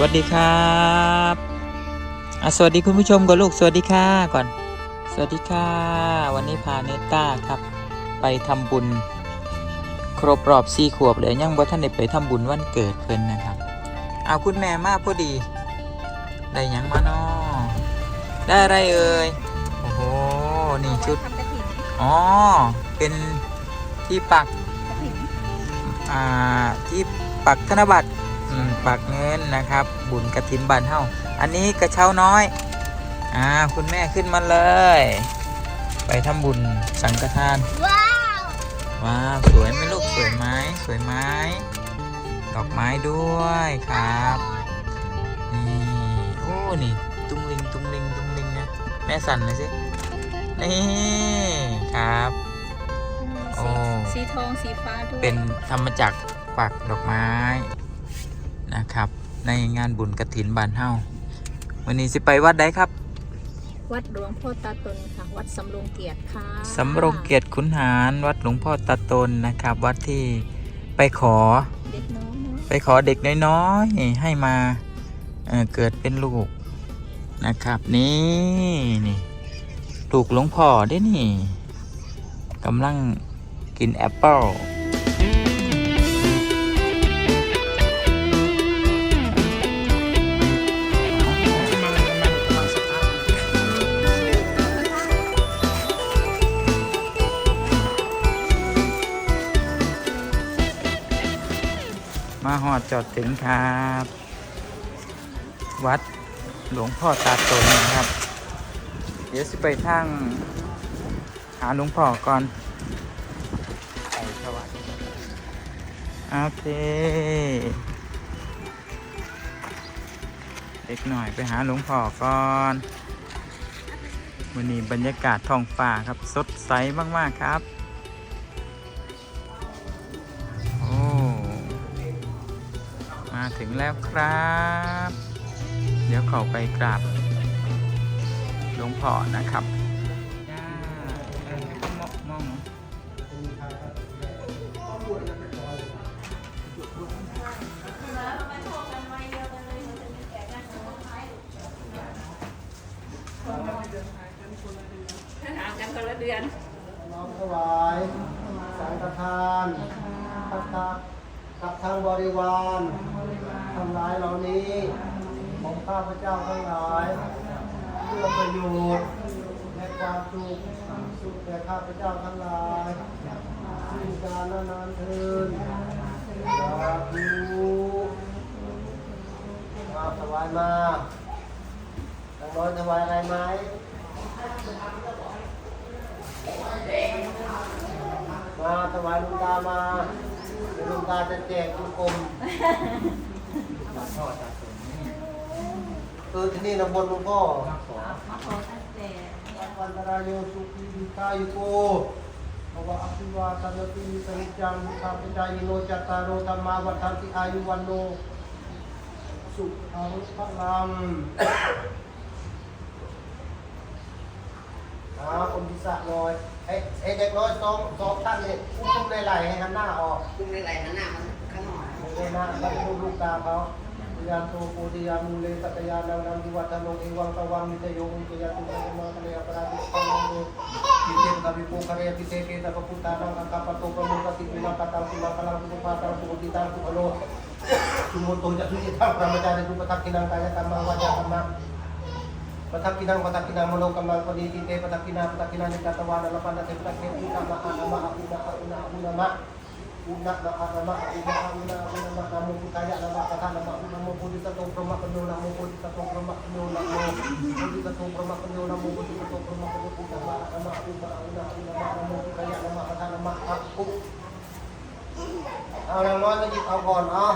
วัสดีครับอะสวัสดีคุณผู้ชมก่อนลูกสวัสดีค่ะก่อน สวัสดีค่ะ วันนี้พาเนต้าครับ ไปทำบุญ ครบรอบสี่ขวบเลยยังบ่ท่านได้ไปทำบุญวันเกิดเพิ่นนะครับ เอาคุณแม่มาพอดี ได้หยังมานาะได้อะไรเอ่ยโอ้โหนี่ชุดทำกระถิ่นอ๋อเป็นที่ปักกระถิ่นอ่าที่ปักธนบัตร อืมปักเงินนะครับ บุญกระถินบานเฮาอันนี้กระเช้าน้อยอ่าคุณแม่ขึ้นมาเลย ไปทำบุญสังฆทาน ว้าว ว้าว สวยไหมลูกสวยไหมสวยไหมดอกไม้ด้วยครับนี่โอ้นี่ตุ้งลิงตุ้งลิงตุ้งลิงนะแม่สั่นเลยสินี่ครับโอ้สีสีทองสีฟ้าด้วยเป็นทำมาจากปักดอกไม้ นะครับ ในงานบุญกระถินบานเฮาวันนี้สิไปวัดใดครับ วัดหลวงพ่อตาตนค่ะ วัดสำโรงเกียรติค่ะสำโรงเกียรติขุนหารวัดหลวงพ่อตาตนนะครับ วัดที่ไปขอเด็กน้องเนาะไปขอเด็กน้อยๆให้มาเอ่อเกิดเป็นลูกนะครับ นี่นี่ลูกหลวงพ่อได้นี่กำลังกินแอปเปิ้ล หอดจอดถึงครับ วัดหลวงพ่อตาตนนะครับ เดี๋ยวสิไปทางหาหลวงพ่อก่อนไปถวายโอเค เด็กหน่อยไปหาหลวงพ่อก่อนวันนี้บรรยากาศท้องฟ้าครับ สดใสมาก ๆ ครับ แล้วครับ เดี๋ยวเขาไปกราบหลวงพ่อนะครับจ้าเออเดี๋ยวมองมองห่างกันคนละเดือนน้อมถวายสังฆทานพัฒนากับทางบริวาร ทั้งหลายเหล่านี้ ของข้าพเจ้าทั้งหลาย เพื่อประโยชน์และความสุขสุขแก่ข้าพเจ้าทั้งหลายสิ่งการนานเทินสาธุมาถวายมาทางน้อยถวายอะไรไหมมาถวายลุงตามาลุงตาจะแจกทุกกลม คือที่นี่นะบนหลวงพ่อมาขอตั้งแต่วันตรายโยสุขีวิกายุโกภวะอภิวาทานติสนิจจังมุขปัจจายโนจัตตารโรธรรมาวัฏันติอายุวันโนสุขังพลังอ่าคนที่สะน้อยไอ้ไอ้เด็กน้อยสองสองท่านเนี่ยอุ้มในไหลให้หันหน้าออกจุ่มในไหลนั่นน่ะมันข้างนอกในหน้าเขาดูลูกตาเขา ยานโตปูติยามุเลสัตยานังนังดิวัตโนเอวังตวังมิเตโยมุตยาตุกะมาคะเลอปราติปังโนปิเตกะวิโปคะเร ปิเตเกตะกะพุตานังอังคปะโตปะโมกตินาคตังสุมาคัลังสุภาตังสุติตังสุภโลสุโมโตะสุจิตังพระมาริสุปทักขินังกายกรมังวาจากรรมังปทักขินังปทักขินังมโนกรรมังปณิติเตะกขินังปทักขินังนิกตวานะละปันเตปทักอุตมะอะนะมะอุนะอุนะอะอุนะมะ Una na nama una una una nama namo kaya nama kata nama namo pudi sa tong proma ka no namo pudi sa tong proma ka no namo pudi sa tong proma ka no namo pudi sa tong proma ka no nama nama una una una nama namo kaya nama kata nama aku เอาอย่างน้อยก็หยิบเอาก่อนเอา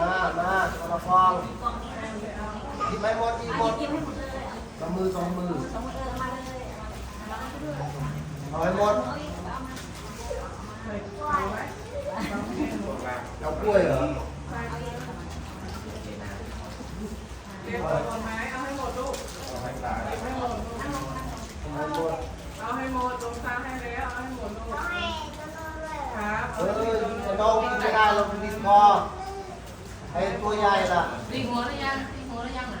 มามาเอาละฟองหยิบให้หมดหยิบหมดสองมือสองมือเอาให้หมด เอากล้วยเหรอเรียกผลไม้เอาให้หมดลูกเอาให้หมดเอาให้หมดลงตาให้แล้วเอาให้หมดลูกครับเออน้องกินไม่ได้เราเป็นดินคอไอ้ตัวยายล่ะตีหัวหรือยังตีหัวหรือยังอะ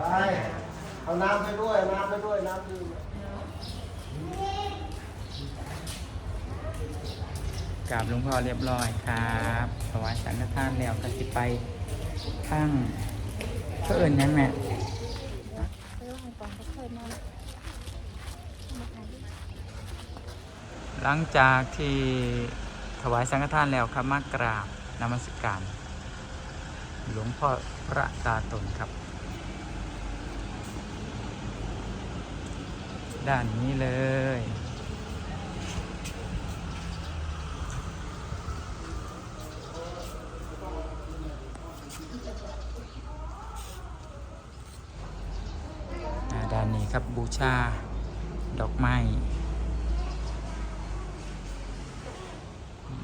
ไปเอาน้ำไปด้วย น้ำไปด้วยน้ำดื่มกราบหลวงพ่อเรียบร้อยครับถวายสังฆทานแล้วก็สิไปข้างเพื่อนยังแม่เออของปองก็เหลังจากที่ถวายสังฆทานแล้วครับมากราบนมัสการ หลวงพ่อพระตาตนครับ ด้านนี้เลย ด้านนี้ครับบูชา ดอกไม้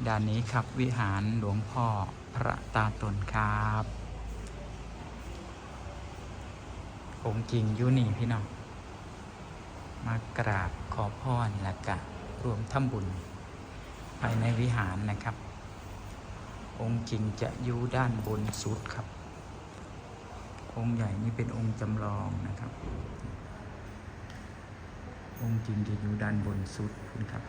ด้านนี้ครับวิหารหลวงพ่อ พระตาตนครับ องค์จริงยุนี่พี่น้อง มากราบขอพรและกะรวมทำบุญภายในวิหารนะครับ องค์จริงจะอยู่ด้านบนสุดครับ องค์ใหญ่นี่เป็นองค์จำลองนะครับ องค์จริงจะอยู่ด้านบนสุดคุณครับ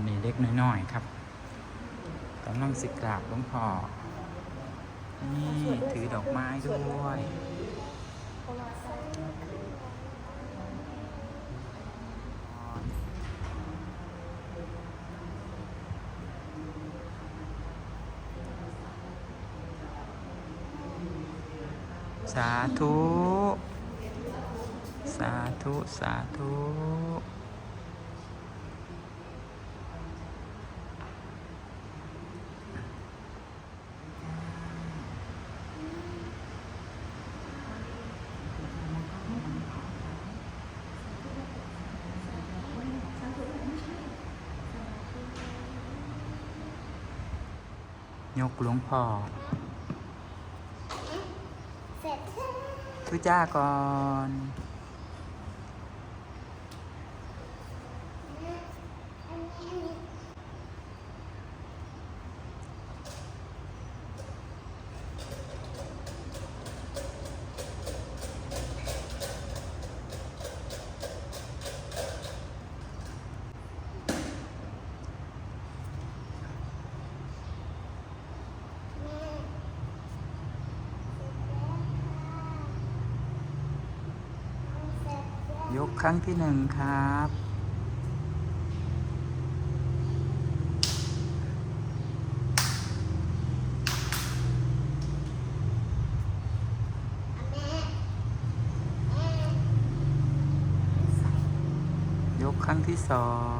อนนี้เล็กน้อยๆครับกำลังสิกราบหลวงพ่อนี่ถือดอกไม้ด้วยสาธุ สาธุ สาธุ หลวงพ่อทุจ้าก่อน ยกครั้งที่หนึ่งครับ ยกครั้งที่สอง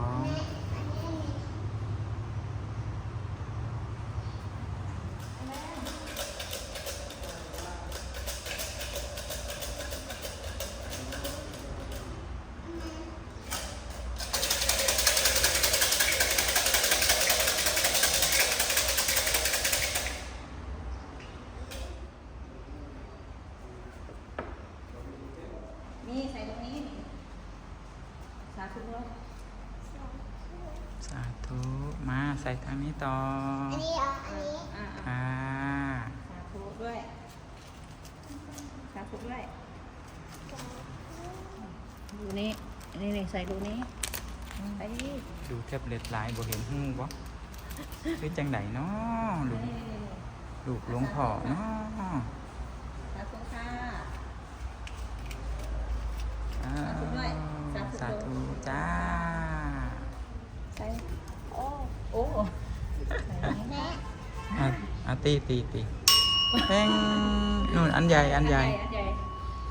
นี่ใส่ตรงนี้สาธุด้วยสาธุมาใส่ทางนี้ต่ออ่าอ่าสาธุด้วย สาธุด้วย ดูนี่นี่นี่ใส่ดูนี้ไปดูแท็บเล็ตหลายบ่เห็นหูบ่คือจังไดเนาะลูกลูกหลวงพ่อเนาะ จ้าใส่โอ้โอ้อ่ะอ่ะตีตีตีแป้งนู่นอันใหญ่อันใหญ่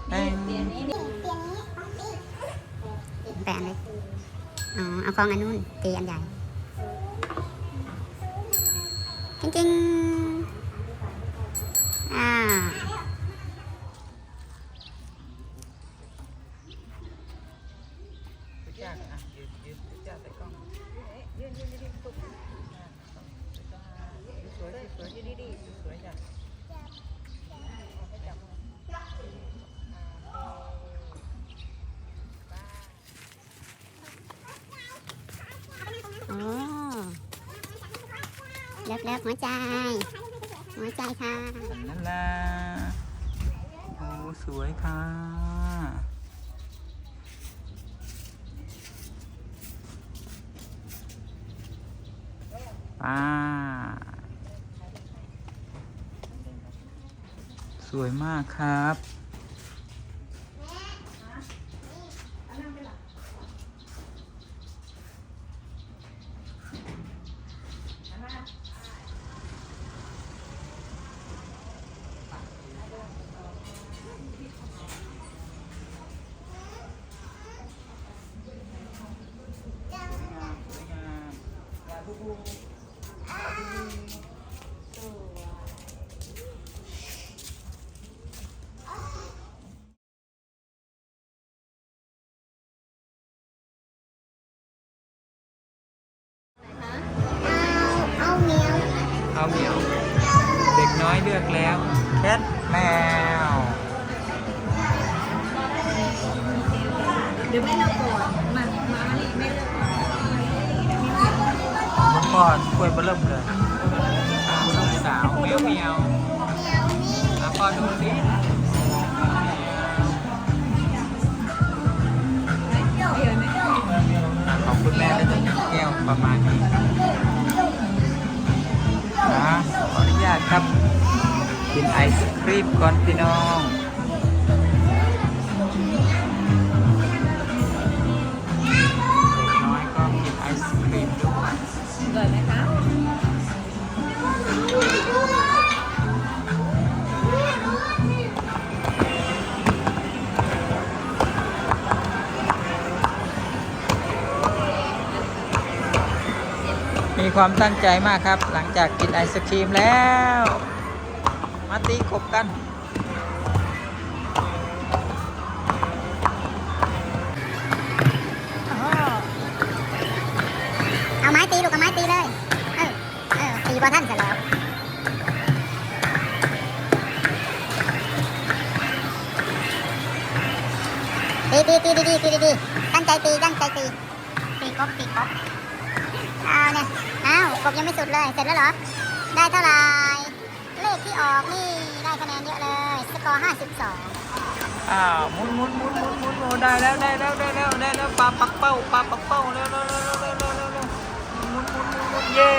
แป้งแปะเลยอ๋อเอากองอันนู้นตีอันใหญ่จริงๆ จ้าใส่กล้องยืนยืนยืนปุ๊บสวยสวยยืนดีๆสวยจ้ะเลิกเหัวใจ หัวใจค่ะนั่นละโอ้สวยค่ะ ป้า สวยมากครับ ขอดูสิของคุณแม่ก็จะแก้วประมาณนี้นะขออนุญาตครับ กินไอศครีมก่อนพี่น้อง มีความตั้งใจมากครับ หลังจากกินไอศครีมแล้ว มาตีขบกัน เอาไม้ตีลูกเอาไม้ตีเลย เออตีว่าท่านเสร็จแล้วตีตีตีตีตีตีตั้งใจตีตั้งใจตีตีก๊อกตีก๊อก เอาเนี่ยเอากบยังไม่สุดเลย เสร็จแล้วเหรอ ได้เท่าไหร่ เลขที่ออกนี่ ได้คะแนนเยอะเลย สกอร์ห้าจุ52องอ้าวมุนมุนมุนมุนมุนมุนได้แล้วได้แล้วได้แล้วได้แล้วปลาปักเป้าปลาปักเป้าแล้วแล้วแล้วแล้วแล้วแล้วมุนมุนมุนมุนเย้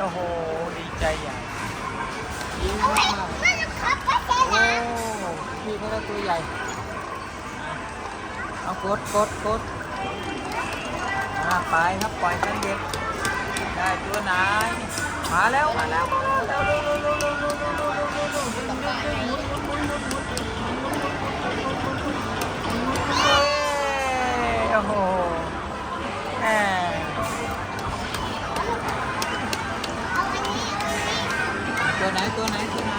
โอ้โหดีใจใหญ่ากโอ้พี่เขาตัวใหญ่เอากดกดกด อ่าไปครับปล่อยกันเด็กได้ตัวไหนมาแล้วมาแล้วมาแล้วตัวไหนตัวไหนตัวไหน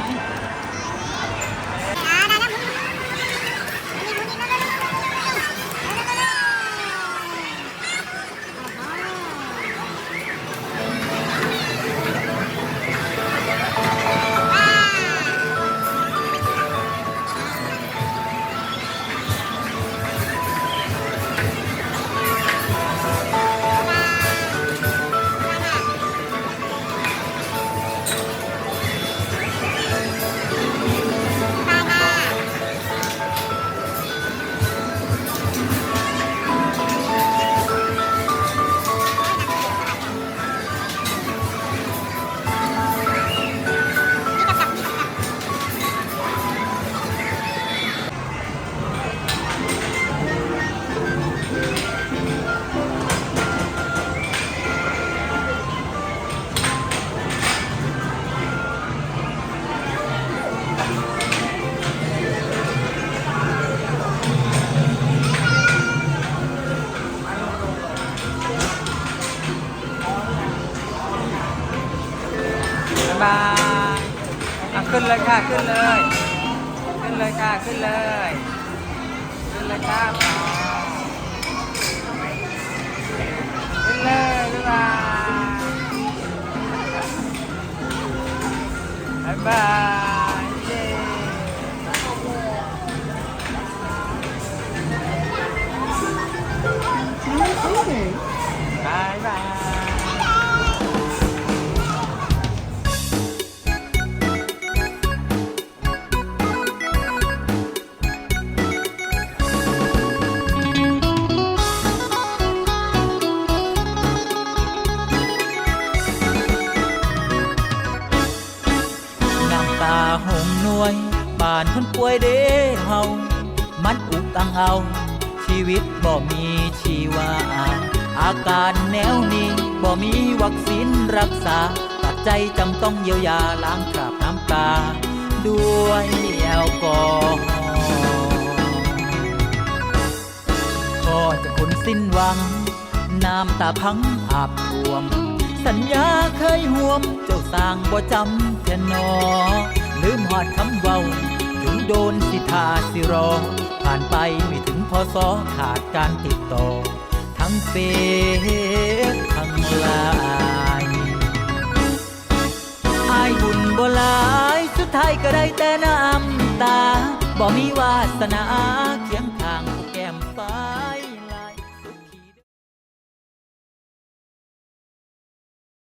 ขึ้นเลยค่ะขึ้นเลย ขึ้นเลยครับขึ้นเลยบ๊ายบายบ๊ายบายเย้บายบายานคนป่วยเด้เฮา มันอุกตังเอา ชีวิตบ่มีชีวา อาการแนวนี้บ่มีวัคซีนรักษา ตัดใจจำต้องเยียวยาล้างคราบน้ำตา ด้วยแอลกอฮอล์ก็จะคนสิ้นหวัง น้ำตาพังอาบท่วม สัญญาเคยห่วม เจ้าสร้างบ่จำแค่นอลืมหอดคำเว้า โดนสิทาสิรอ ผ่านไปไม่ถึงพอสอขาดการติดต่อ ทั้งเฟซทั้งไลน์อายบุญบ่หลาย สุดท้ายก็ได้แต่น้ำตา บ่มีวาสนา